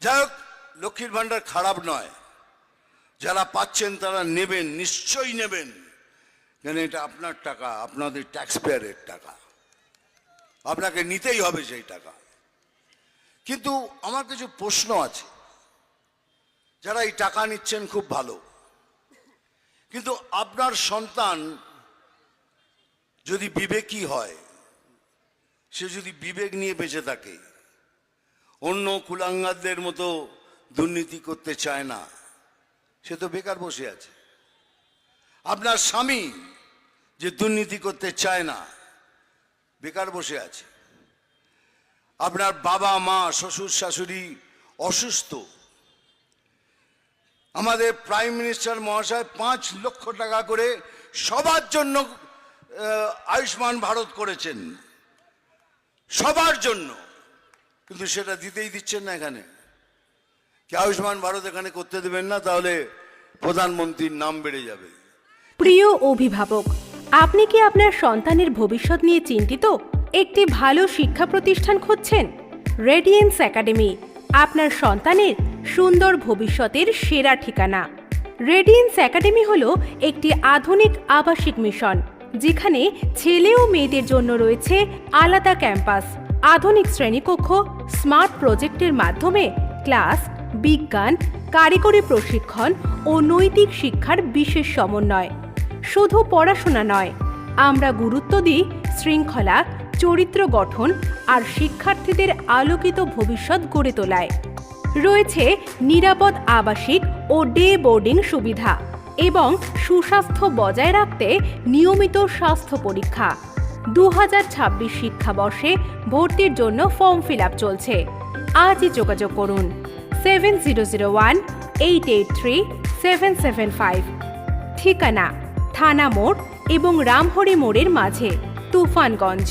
যাই হোক, লক্ষ্মীর ভাণ্ডার খারাপ নয়। যারা পাচ্ছেন, তারা নেবেন, নিশ্চয়ই নেবেন। কেন এটা আপনার টাকা, আপনাদের ট্যাক্স পেয়ারের টাকা। আপনাকে নিতেই হবে সেই টাকা। কিন্তু আমার কিছু প্রশ্ন আছে। যারা এই টাকা নিচ্ছেন খুব ভালো। কিন্তু আপনার সন্তান যদি বিবেকী হয়, সে যদি বিবেক নিয়ে বেঁচে থাকে অন্য কুলাঙ্গারদের মতো দুর্নীতি করতে চায় না। সে তো বেকার বসে আছে। আপনার স্বামী যে দুর্নীতি করতে চায় না, বেকার বসে আছে। আপনার বাবা, মা, শ্বশুর, শাশুড়ি অসুস্থ। আমাদের প্রাইম মিনিস্টার মহাশয় পাঁচ লক্ষ টাকা করে সবার জন্য আয়ুষ্মান ভারত করেছেন। সবার জন্য। কিন্তু সেটা দিতেই দিচ্ছেন না এখানে। কি আয়ুষ্মান ভারত এখানে করতে দেবেন না, তাহলে প্রধানমন্ত্রীর নাম বেড়ে যাবে। প্রিয় অভিভাবক, আপনি কি আপনার সন্তানের ভবিষ্যৎ নিয়ে চিন্তিত? একটি ভালো শিক্ষা প্রতিষ্ঠান খুঁজছেন? রেডিয়েন্স একাডেমি আপনার সন্তানের সুন্দর ভবিষ্যতের সেরা ঠিকানা। রেডিয়েন্স একাডেমি হল একটি আধুনিক আবাসিক মিশন, যেখানে ছেলে ও মেয়েদের জন্য রয়েছে আলাদা ক্যাম্পাস। আধুনিক শ্রেণীকক্ষ, স্মার্ট প্রজেক্টের মাধ্যমে ক্লাস, বিজ্ঞান, কারিগরি প্রশিক্ষণ ও নৈতিক শিক্ষার বিশেষ সমন্বয়। শুধু পড়াশোনা নয়, আমরা গুরুত্ব দিই শৃঙ্খলা, চরিত্র গঠন আর শিক্ষার্থীদের আলোকিত ভবিষ্যৎ গড়ে তোলায়। রয়েছে নিরাপদ আবাসিক ও ডে বোর্ডিং সুবিধা এবং সুস্বাস্থ্য বজায় রাখতে নিয়মিত স্বাস্থ্য পরীক্ষা। দু হাজার ছাব্বিশ শিক্ষাবর্ষে ভর্তির জন্য ফর্ম ফিল আপ চলছে। আজই যোগাযোগ করুন seven zero zero one, eight eight three, seven seven five. ঠিকানা, থানা মোড় এবং রামহরি মোড়ের মাঝে, তুফানগঞ্জ।